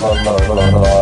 la la la la la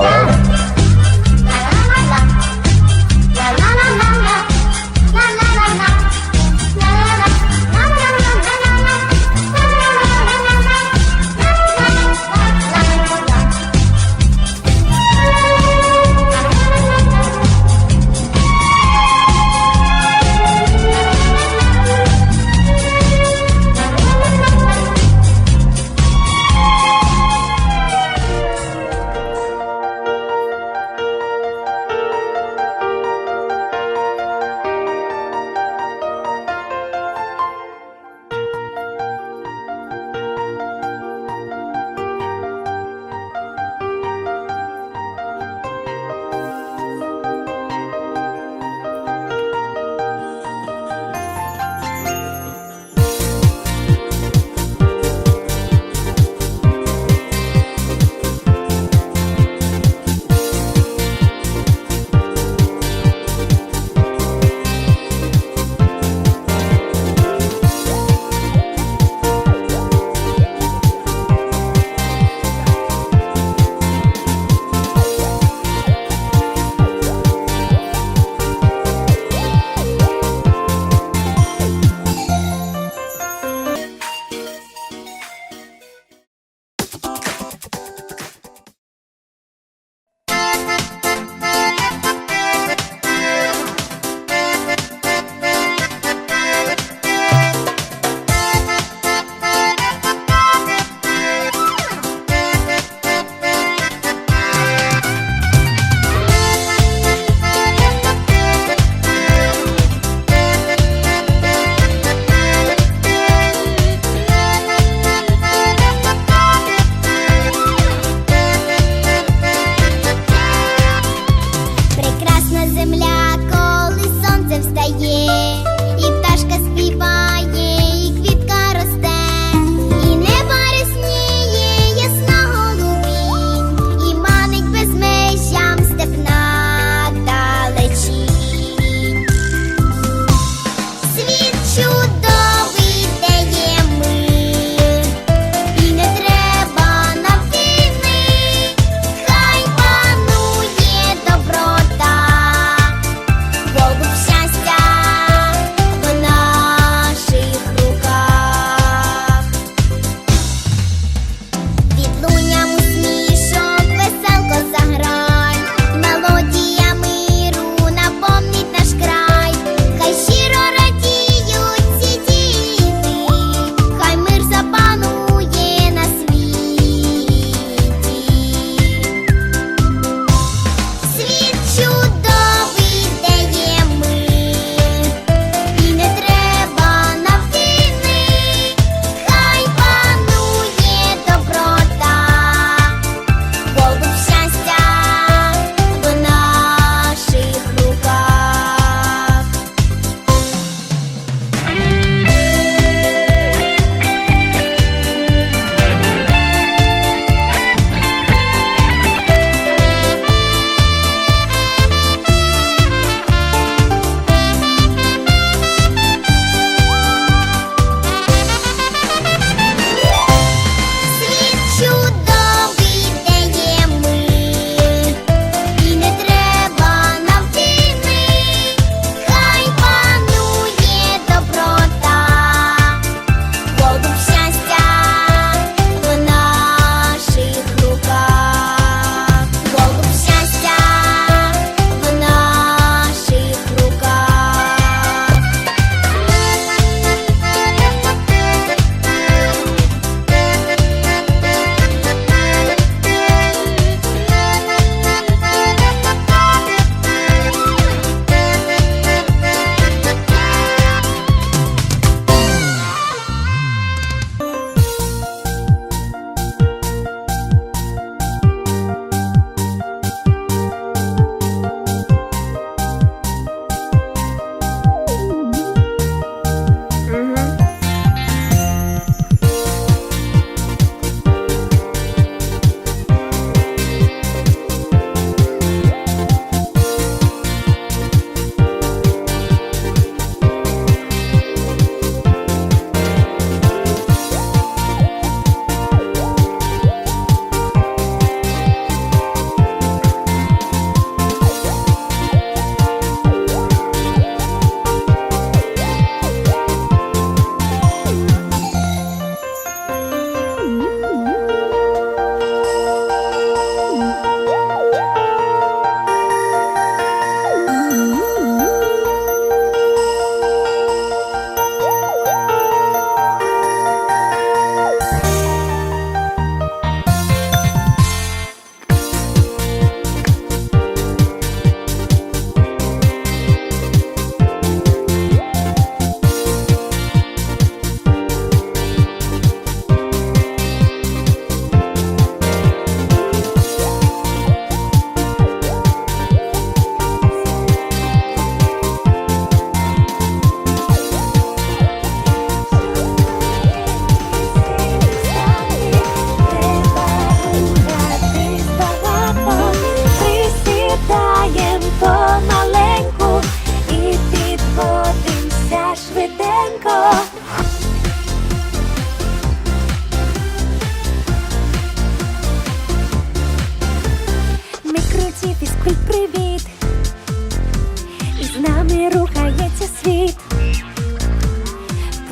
нами рухається світ,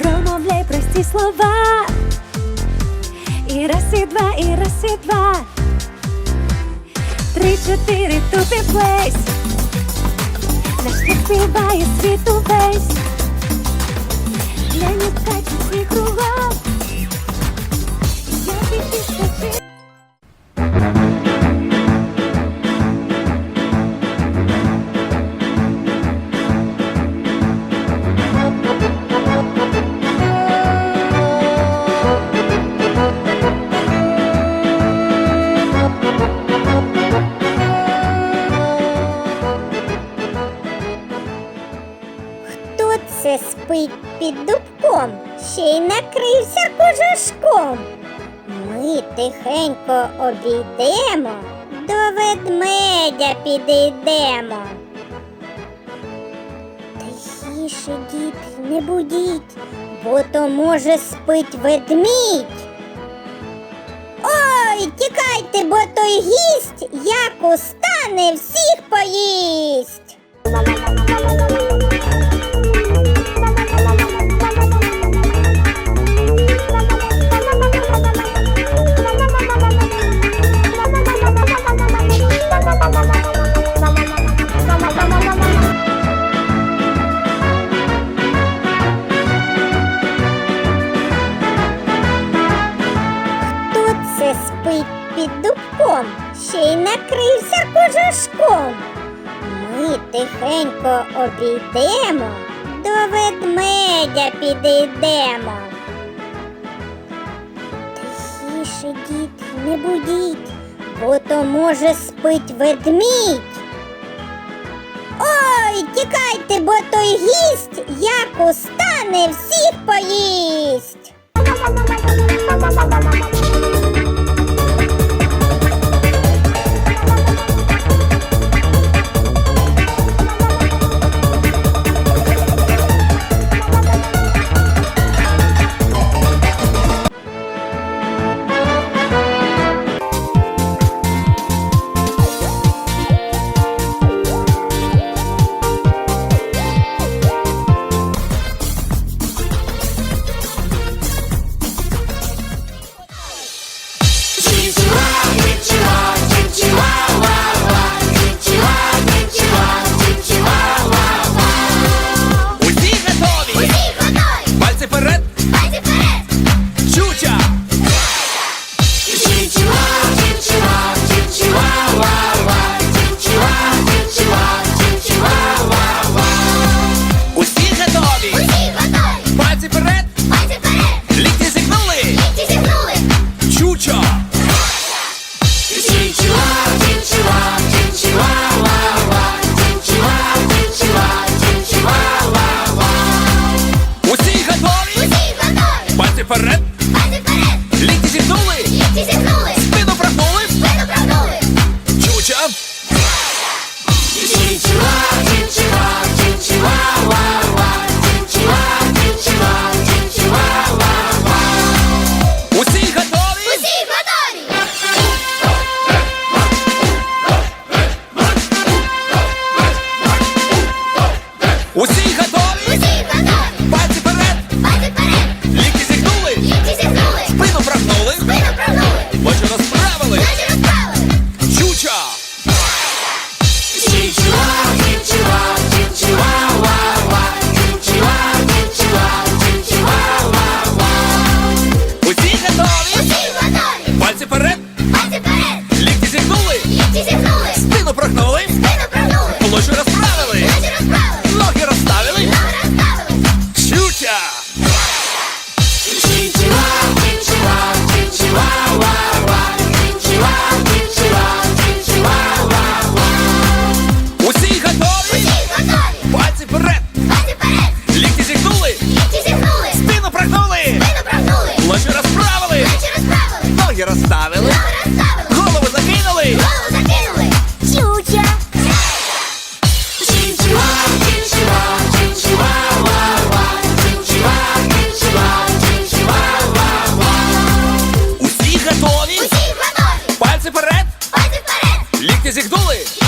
промовляй прості слова, і раз, і два, і раз, і два, три, чотири, тут і плейс, наш співає світ увесь, для не каче свій кругом. Тихенько обійдемо, до ведмедя підійдемо. Тихіше, діти, не будіть, бо то може спить ведмідь. Ой, тікайте, бо той гість, як устане, всіх поїсть. Обійдемо, до ведмедя підійдемо. Тихіше, діти, не будіть, бо то може спить ведмідь. Ой, тікайте, бо той гість, як устане, всіх поїсть. Усі готові! готові Пальці вперед! Лікті зігнули! Спину прогнули! Площу розправили! розправили, Ноги розставили! розставили, Голову закинули! Чуча. Усі готові! Пальці вперед! Лікті зігнули!